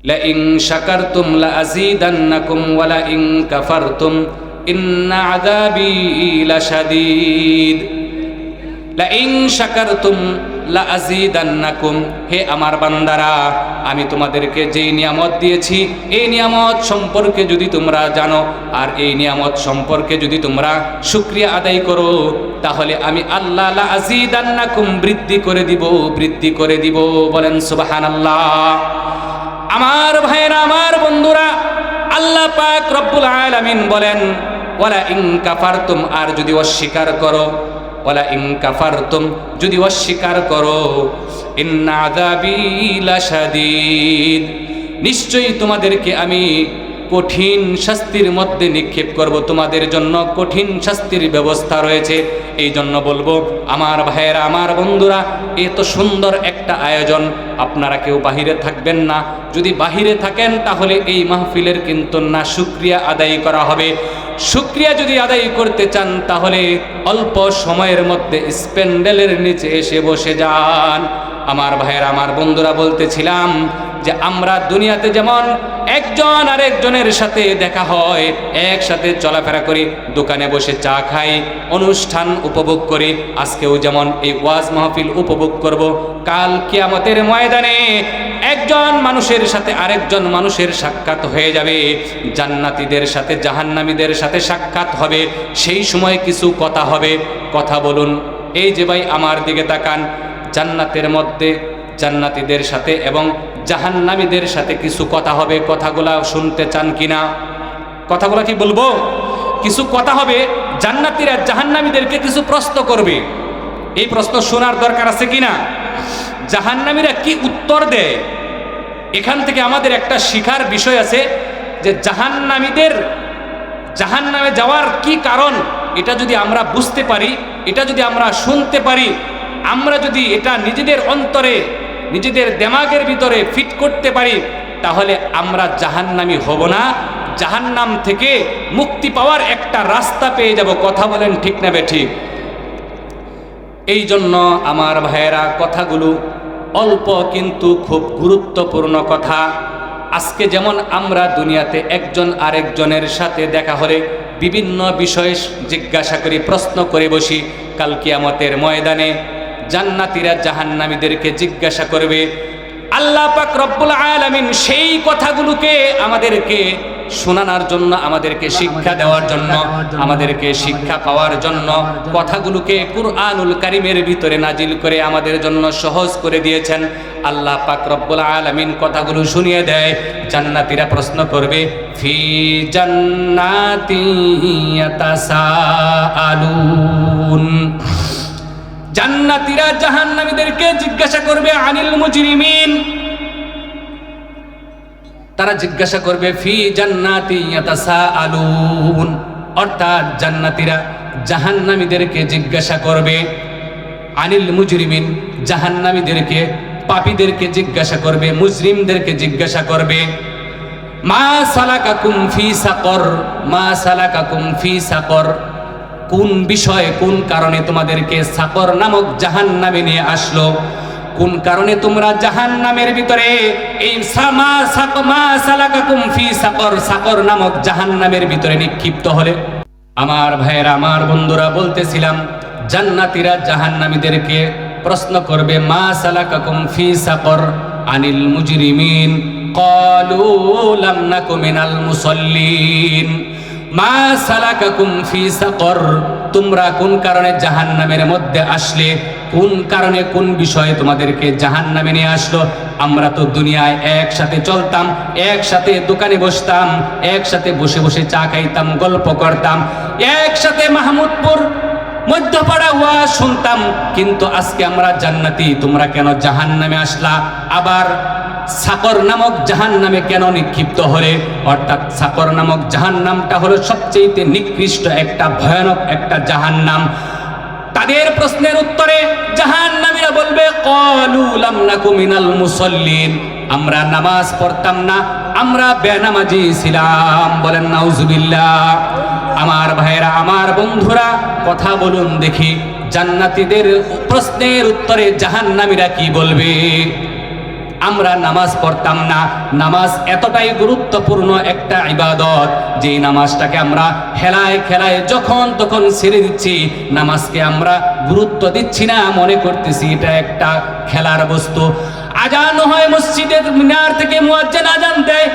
لئن شكرتم لأزيدنكم ولئن كفرتم إن عذابي لشديد لئن شكرتم লাআজিদান্নাকুম হে আমার বান্দারা আমি তোমাদেরকে যেই নিয়ামত দিয়েছি এই নিয়ামত সম্পর্কে যদি তোমরা জানো আর এই নিয়ামত সম্পর্কে যদি তোমরা শুক্রিয়া আদায় করো তাহলে আমি আল্লাহ লাআজিদান্নাকুম বৃদ্ধি করে দিব বৃদ্ধি করে দিব বলেন সুবহানাল্লাহ আমার ভাইয়েরা, আমার বন্ধুরা, আল্লাহ পাক রব্বুল আলামিন বলেন, ওয়ালা ইন কাফারতুম আর যদি অস্বীকার করো, ওয়ালা ইন কাফারতুম যদি অস্বীকার করো, ইন্না আযাবি লাশাদীদ। নিশ্চয়ই তোমাদেরকে আমি কঠিন শাস্তির মধ্যে নিক্ষেপ করব। তোমাদের জন্য কঠিন শাস্তির ব্যবস্থা রয়েছে। এই জন্য বলব, আমার ভাইয়েরা, আমার বন্ধুরা এত সুন্দর একটা আয়োজন। আপনারা কেউ বাহিরে থাকবেন না। যদি বাহিরে থাকেন, তাহলে এই মাহফিলের কিন্তু না শুক্রিয়া আদায় করা হবে। শুক্রিয়া যদি আদায় করতে চান, তাহলে অল্প সময়ের মধ্যে স্প্যান্ডেলের নিচে এসে বসে যান। আমার ভাইয়ের, আমার বন্ধুরা বলতেছিলাম যে আমরা দুনিয়াতে যেমন একজন আরেকজনের সাথে দেখা হয়, একসাথে চলাফেরা করি, দোকানে বসে চা খাই, অনুষ্ঠান উপভোগ করি, আজকেও যেমন এই ওয়াজ মাহফিল উপভোগ করব, কাল কিয়ামতের ময়দানে একজন মানুষের সাথে আরেকজন মানুষের সাক্ষাৎ হয়ে যাবে, জান্নাতীদের সাথে, জাহান্নামীদের সাথে সাক্ষাৎ হবে, সেই সময় কিছু কথা হবে, কথা বলুন। এই যে ভাই আমার দিকে তাকান, জান্নাতের মধ্যে জান্নাতীদের সাথে এবং জাহান্নামীদের সাথে কিছু কথা হবে, কথাগুলা শুনতে চান কিনা? কথাগুলা কি বলব? কিছু কথা হবে, জান্নাতীরা জাহান্নামীদেরকে কিছু প্রশ্ন করবে। এই প্রশ্ন শোনার দরকার আছে কিনা? জাহান্নামীরা কি উত্তর দেয়? এখান থেকে আমাদের একটা শিখার বিষয় আছে যে জাহান্নামীদের, জাহান্নামে যাওয়ার কি কারণ, এটা যদি আমরা বুঝতে পারি, এটা যদি আমরা শুনতে পারি, আমরা যদি এটা নিজেদের অন্তরে নিজেদের দেমাগের ভিতরে ফিট করতে পারি, তাহলে আমরা জাহান্নামি হব না। জাহান্নাম থেকে মুক্তি পাওয়ার একটা রাস্তা পেয়ে যাব, কথা বলেন ঠিক না ঠিক এই জন্য আমার ভাইয়েরা, কথাগুলো অল্প কিন্তু খুব গুরুত্বপূর্ণ কথা। আজকে যেমন আমরা দুনিয়াতে একজন আরেকজনের সাথে দেখা হলে বিভিন্ন বিষয়ে জিজ্ঞাসা করি, প্রশ্ন করে বসি, কাল কিয়ামতের ময়দানে জান্নাতীরা জাহান্নামীদেরকে জিজ্ঞাসা করবে, আল্লাহ পাক রব্বুল আলামিন সেই কথাগুলোকে আমাদেরকে শোনানোর জন্য, আমাদেরকে শিক্ষা দেওয়ার জন্য, আমাদেরকে শিক্ষা পাওয়ার জন্য কথাগুলোকে কুরআনুল কারিমের ভিতরে নাজিল করে আমাদের জন্য সহজ করে দিয়েছেন। আল্লাহ পাক রব্বুল আলামিন কথাগুলো শুনিয়ে দেয়, জান্নাতীরা প্রশ্ন করবে, ফি জান্নাতি ইয়াতাসাআলুন। জান্নাতীরা জাহান্নামীদেরকে জিজ্ঞাসা করবে, আনিল মুজরিমিন? তারা জিজ্ঞাসা করবে, ফি জান্নাতি ইয়াতাসাআলুন? অর্থাৎ জান্নাতীরা জাহান্নামীদেরকে জিজ্ঞাসা করবে, আনিল মুজরিমিন? জাহান্নামীদেরকে, পাপীদেরকে জিজ্ঞাসা করবে, মুজরিমদেরকে জিজ্ঞাসা করবে, মা সালাকাকুম ফি সাকর? মা সালাকাকুম ফি সাকর? কোন বিষয়ে, কোন কারণে তোমাদেরকে সাকর নামক জাহান নামে নিয়ে আসলো? কোন কারণে তোমরা জাহান নামের ভিতরে এই সামা সাকমা সালাকাকুম ফি সাকর সাকর নামক জাহান নামের ভিতরে নিক্ষিপ্ত হলে? আমার ভাইয়েরা, আমার বন্ধুরা, বলতেছিলাম, জান্নাতীরা জাহান্নামীদেরকে প্রশ্ন করবে, মা সালাকাকুম ফি সাকর আনিল মুজরিমিন ক্বালু লাম নাকু মিনাল মুসাল্লিন। মা সালাকাকুম ফি সাকর, তোমরা কোন কারণে জাহান্নামের মধ্যে আসলে? কোন কারণে কোন বিষয়ে তোমাদেরকে জাহান্নামে নিয়ে আসলো? আমরা তো দুনিয়ায় একসাথে চলতাম, একসাথে দোকানে বসতাম, একসাথে বসে বসে চা খাইতাম, গল্প করতাম, একসাথে মাহমুদপুর, মধ্যপাড়া ওয়া শুনতাম। কিন্তু আজকে আমরা জান্নাতি, তোমরা কেন জাহান্নামে আসলা? আবার সাকর নামক জাহান নামে কেন নিক্ষিপ্ত হলে? অর্থাৎ সাকর নামক জাহান নামটা হলো সবচেয়ে নিকৃষ্ট একটা ভয়ানক একটা জাহান নাম তাদের প্রশ্নের উত্তরে জাহান নামীরা বলবে মুসল্লিন। আমরা নামাজ পড়তাম না, আমরা বেনামাজি ছিলাম। বলেন, নাউজুবিল্লাহ। আমার ভাইয়েরা, আমার বন্ধুরা, কথা বলুন দেখি। জান্নাতীদের প্রশ্নের উত্তরে জাহান্নামীরা কি বলবে? আমরা নামাজ পড়তাম না। নামাজ এতটাই গুরুত্বপূর্ণ একটা ইবাদত যে নামাজটাকে আমরা হেলায় খেলায় যখন তখন ছেড়ে দিচ্ছি, নামাজকে আমরা গুরুত্ব দিচ্ছি না, মনে করতেছি এটা একটা খেলার বস্তু। আজান হয় মসজিদের মিনার থেকে মুয়াজ্জিন আজান দেয়,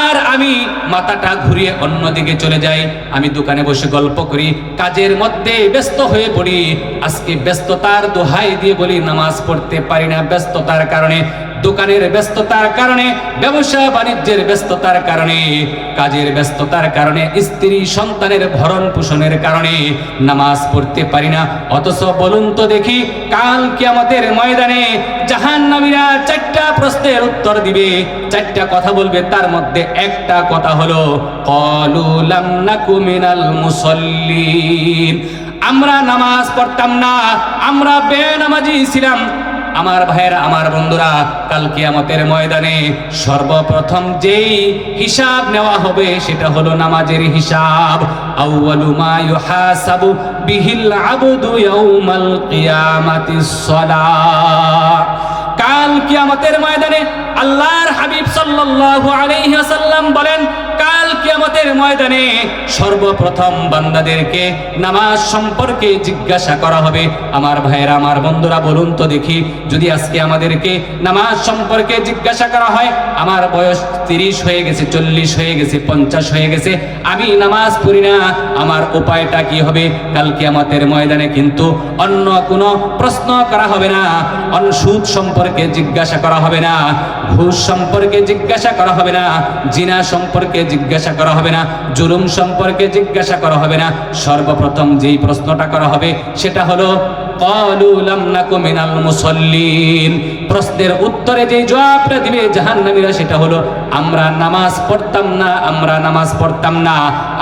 আর আমি মাথাটা ঘুরিয়ে অন্যদিকে চলে যাই। আমি দোকানে বসে গল্প করি, কাজের মধ্যে ব্যস্ত হয়ে পড়ি। আজকে ব্যস্ততার দোহাই দিয়ে বলি, নামাজ পড়তে পারি না ব্যস্ততার কারণে। দোকানের ব্যস্ততার কারণে, ব্যবসা বাণিজ্যের ব্যস্ততার কারণে, কাজের ব্যস্ততার কারণে, স্ত্রী সন্তানের ভরণ পোষণের কারণে নামাজ পড়তে পারি না। অথচ বলুন তো দেখি, কাল কি আমাদের ময়দানে জাহান নামীরা চারটা প্রশ্নের উত্তর দিবে। চারটা কথা বলবে, তার মধ্যে একটা কথা হলো, কলু লাম নাকু মিনাল মুসল্লিন। আমরা নামাজ পড়তাম না, আমরা বেনামাজি ছিলাম। আমার ভাইয়েরা, আমার বন্ধুরা, কাল কিয়ামতের ময়দানে সর্বপ্রথম যেই হিসাব নেওয়া হবে সেটা হলো নামাজের হিসাব। আউয়ালু মা ইউহাসাবু বিহিল আবদু ইয়াউমাল কিয়ামাতিস সালাহ কাল কিয়ামতের ময়দানে আল্লাহর হাবিব সাল্লাল্লাহু আলাইহি ওয়াসাল্লাম বলেন ময়দানে সর্বপ্রথম বান্দাদেরকে নামাজ সম্পর্কে জিজ্ঞাসা করা হবে। আমার ভাইয়েরা, আমার বন্ধুরা, বলুন তো দেখি, যদি আজকে আমাদেরকে নামাজ সম্পর্কে জিজ্ঞাসা করা হয়, আমার বয়স তিরিশ হয়ে গেছে, চল্লিশ হয়ে গেছে, পঞ্চাশ হয়ে গেছে, আমি নামাজ পড়ি না, আমার উপায়টা কি হবে? কালকে আমাদের ময়দানে কিন্তু অন্য কোনো প্রশ্ন করা হবে না অন্য সুদ সম্পর্কে জিজ্ঞাসা করা হবে না, ঘুষ সম্পর্কে জিজ্ঞাসা করা হবে না, জিনা সম্পর্কে জিজ্ঞাসা করা হবে না জুলুম সম্পর্কে জিজ্ঞাসা করা হবে না। সর্বপ্রথম যেই প্রশ্নটা করা হবে সেটা হলো ক্বালু লাম নাকু প্রশ্নের উত্তরে যে জবাবটা দিবে জাহান্নামীরা সেটা হলো, আমরা নামাজ পড়তাম না, আমরা নামাজ পড়তাম না।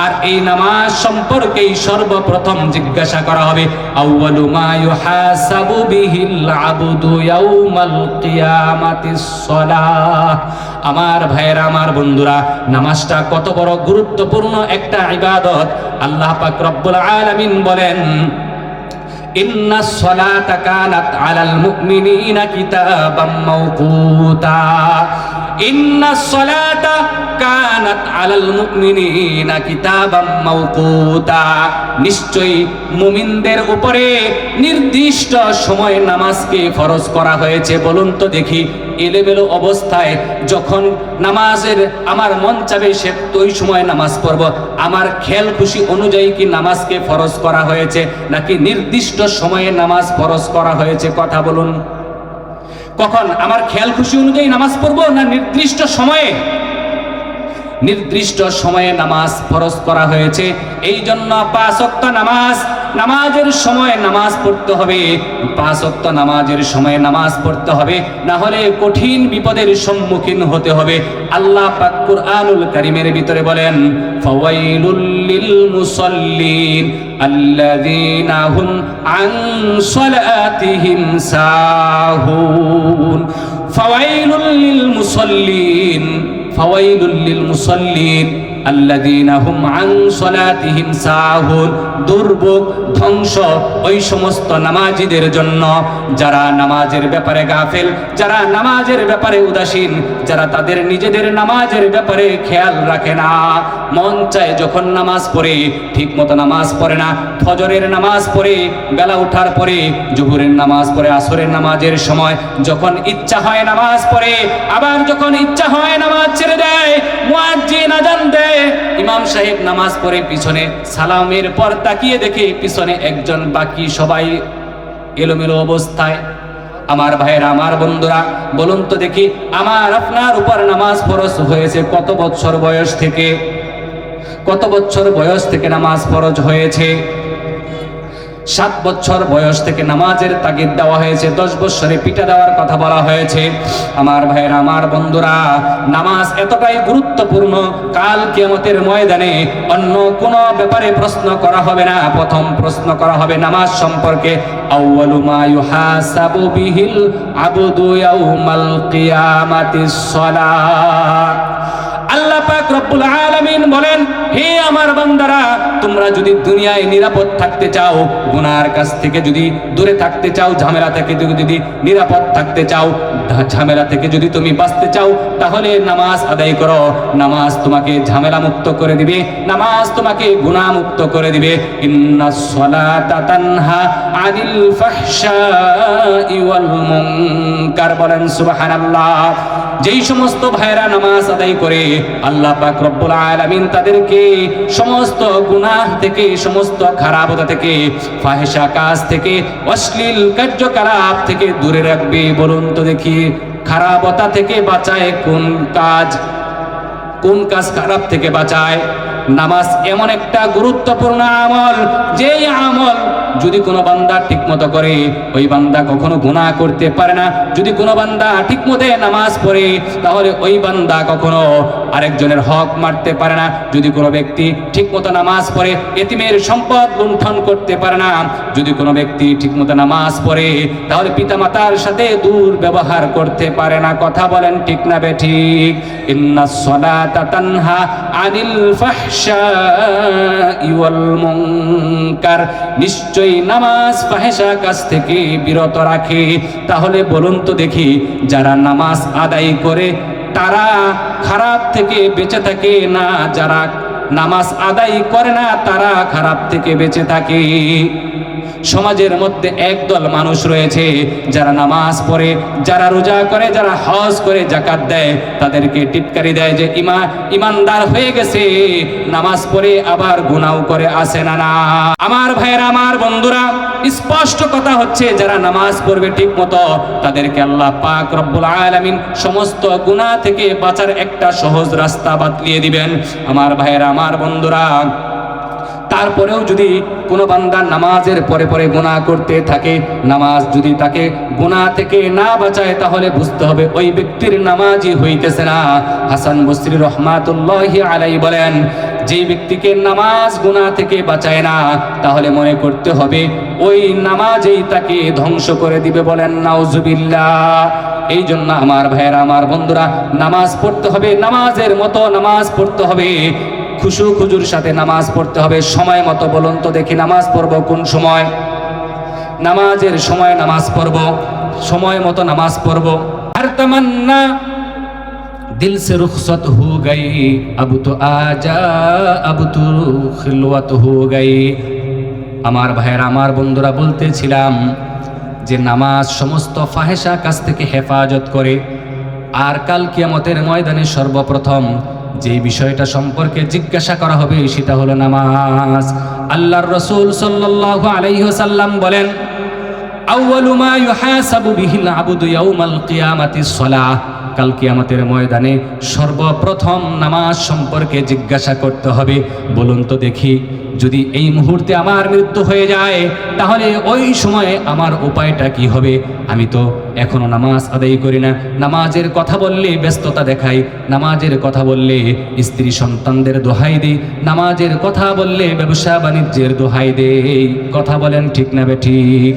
আর এই নামাজ সম্পর্কেই সর্বপ্রথম জিজ্ঞাসা করা হবে, আউয়ালু মা ইউহাসাবু বিহিল আবদু ইয়াউমাল কিয়ামাতিস আমার ভাইয়েরা, আমার বন্ধুরা, নামাজটা কত বড় গুরুত্বপূর্ণ একটা ইবাদত। আল্লাহ পাক রব্বুল আলামিন বলেন إن الصلاة كانت على المؤمنين كتابا موقوتا নিশ্চয়ই মুমিনদের উপরে নির্দিষ্ট সময়ে নামাজকে ফরজ করা হয়েছে, বলুন তো দেখি। এলেবেলো অবস্থায় যখন নামাজের আমার মন চাবে, সে ওই সময় নামাজ পড়ব। আমার খেল খুশি অনুযায়ী কি নামাজকে ফরজ করা হয়েছে, নাকি নির্দিষ্ট সময়ে নামাজ ফরজ করা হয়েছে, কথা বলুন। কখন? আমার খেয়াল খুশি অনুযায়ী নামাজ পড়ব না নির্দিষ্ট সময়ে? নির্দিষ্ট সময়ে নামাজ ফরজ করা হয়েছে। এই জন্য পাঁচ ওয়াক্ত নামাজ, নামাজের সময় নামাজ পড়তে হবে। পাঁচ ওয়াক্ত নামাজের সময় নামাজ পড়তে হবে। না হলে কঠিন বিপদের সম্মুখীন হতে হবে। আল্লাহ পাক কুরআনুল কারীমের ভিতরে বলেন, ফাওয়াইলুল লিল মুসাল্লিন আল্লাযীনা হুম আন সালাতিহিম সাহুন। ফাওয়াইলুল লিল মুসাল্লিন ফাওয়াইলুল লিল মুসাল্লিন আল্লাযীনা হুম আন সালাতিহিম সাহুন দুর্ভোগ, ধ্বংস, ওই সমস্ত নামাজীদের জন্য যারা নামাজের ব্যাপারে গাফেল, যারা নামাজের ব্যাপারে উদাসীন, যারা তাদের নিজেদের নামাজের ব্যাপারে খেয়াল রাখে না। মন চায় যখন নামাজ পড়ে ঠিক মতো নামাজ পড়ে না, ফজরের নামাজ পড়ে, বেলা ওঠার পরে, জুহুরের নামাজ পড়ে, আসরের নামাজের সময় যখন ইচ্ছা হয় নামাজ পড়ে, আবার যখন ইচ্ছা হয় নামাজ ছেড়ে দেয়, মুয়াজ্জিন আজান দেয়। ইমাম সাহেব নামাজ পড়ে পিছনে সালামের পর তাকিয়ে দেখে পিছনে একজন বাকি সবাই এলোমেলো অবস্থায়। আমার ভাইয়েরা, আমার বন্ধুরা, বলুন তো দেখি, আমার আপনার উপর নামাজ ফরজ হয়েছে কত বছর বয়স থেকে? কত বছর বয়স থেকে নামাজ ফরজ হয়েছে? সাত বছর বয়স থেকে নামাজের তাগিদ দেওয়া হয়েছে, দশ বছরে পিঠা দেওয়ার কথা বলা হয়েছে। আমার ভাইয়ের, আমার বন্ধুরা, নামাজ এতটাই গুরুত্বপূর্ণ, কাল কিয়ামতের ময়দানে অন্য কোনো ব্যাপারে প্রশ্ন করা হবে না। প্রথম প্রশ্ন করা হবে নামাজ সম্পর্কে, আউয়ালু মা ইউহাসাবু বিহিল আল্লাহ পাক রব্বুল আলামিন বলেন, হে আমার বান্দারা, তোমরা যদি দুনিয়ায় নিরাপদ থাকতে চাও, গুনার কাছ থেকে যদি দূরে থাকতে চাও, ঝামেলা থেকে যদি নিরাপদ থাকতে চাও ঝামেলা থেকে যদি তুমি বাঁচতে চাও, তাহলে নামাজ আদায় করো। নামাজ তোমাকে ঝামেলা মুক্ত করে দিবে, নামাজ তোমাকে গুনাহ মুক্ত করে দিবে। ইন্না সলাতা তানহা আনিল ফাহশাই ওয়াল মুনকার, বলেন সুবহানাল্লাহ। যেই সমস্ত ভাইরা নামাজ আদায় করে, আল্লাহ পাক রব্বুল আলামিন তাদেরকে সমস্ত গুনাহ থেকে, সমস্ত খারাপতা থেকে ফাহেসা কাজ থেকে, অশ্লীল কার্যকলাপ থেকে দূরে রাখবে। বলুন তো দেখি খারাপতা থেকে বাঁচায় কোন কাজ কোন কাজ খারাপ থেকে বাঁচায়। নামাজ এমন একটা গুরুত্বপূর্ণ আমল, যেই আমল যদি কোনো বান্দা ঠিকমতো করে, ওই বান্দা কখনো গুণা করতে পারে না। যদি কোনো বান্দা ঠিকমতো নামাজ পড়ে, তাহলে ওই বান্দা কখনো আরেকজনের হক মারতে পারে না। যদি কোনো ব্যক্তি ঠিকমতো নামাজ পড়ে, এতিমের সম্পদ লুণ্ঠন করতে পারে না। যদি কোনো ব্যক্তি ঠিকমতো নামাজ পড়ে, তাহলে পিতামাতার সাথে দূর ব্যবহার করতে পারে না। কথা বলেন ঠিক না বে ঠিক? নিশ্চয়ই নামাজ ফাহেসা কাজ থেকে বিরত রাখে। তাহলে বলুন তো দেখি, যারা নামাজ আদায় করে তারা খারাপ থেকে বেঁচে থাকে না, যারা নামাজ আদায় করে না, তারা খারাপ থেকে বেঁচে থাকে। সমাজের মধ্যে একদল মানুষ রয়েছে, যারা নামাজ পড়ে, যারা রোজা করে, যারা হজ করে জাকাত দেয়, তাদেরকে টিটকারি দেয় যে, ইমা, ইমানদার হয়ে গেছে, নামাজ পড়ে আবার গুনাও করে আসে না না। আমার ভাইয়েরা, আমার বন্ধুরা, স্পষ্ট কথা হচ্ছে, যারা নামাজ পড়বে ঠিক মতো তাদেরকে আল্লাহ পাক রব্বুল আলামিন সমস্ত গুনাহ থেকে বাঁচার একটা সহজ রাস্তা বাতলিয়ে দিবেন। আমার ভাইয়েরা, আমার বন্ধুরা তারপরেও যদি কোনো বান্দা নামাজের পরে পরে গুনাহ করতে থাকে, নামাজ যদি তাকে গুনাহ থেকে না বাঁচায়, তাহলে বুঝতে হবে ওই ব্যক্তির নামাজই হইতেছে না। হাসান বসরি রহমাতুল্লাহি আলাই বলেন যে ব্যক্তিকে নামাজ গুনাহ থেকে বাঁচায় না, তাহলে মনে করতে হবে ওই নামাজেই তাকে ধ্বংস করে দিবে বলেন, নাউজুবিল্লাহ। এই জন্য আমার ভাইয়েরা, আমার বন্ধুরা, নামাজ পড়তে হবে, নামাজের মতো নামাজ পড়তে হবে। খুশু খুজুর সাথে নামাজ পড়তে হবে। সময় মতো বলুন তো দেখি নামাজ পড়ব কোন সময়? নামাজের সময় নামাজ পড়ব, সময় মতো নামাজ পড়ব। আর তামান্না, দিল সে রুখসত হো গাই আবু তো আজা, আবু তো খিলওয়াত হো গাই আমার ভাইয়ের, আমার বন্ধুরা বলতেছিলাম যে নামাজ সমস্ত ফাহেসা কাছ থেকে হেফাজত করে। আর কাল কিয়ামতের ময়দানে সর্বপ্রথম যে বিষয়টা সম্পর্কে জিজ্ঞাসা করা হবে সেটা হলো নামাজ। আল্লাহর রসুল সাল্লাহ আলাইহসাল্লাম বলেন আউ্বালুমা ইউহাসাবু বিহিল আবুদু ইয়াউমাল কিয়ামাতিস সালাহ। কাল কিয়ামতের ময়দানে সর্বপ্রথম নামাজ সম্পর্কে জিজ্ঞাসা করতে হবে। বলুন তো দেখি, যদি এই মুহূর্তে আমার মৃত্যু হয়ে যায়, তাহলে ওই সময়ে আমার উপায়টা কি হবে? আমি তো এখনও নামাজ আদায় করি না। নামাজের কথা বললে ব্যস্ততা দেখাই নামাজের কথা বললে স্ত্রী সন্তানদের দোহাই দিই নামাজের কথা বললে ব্যবসা বাণিজ্যের দোহাই দেই কথা বলেন ঠিক না বে ঠিক?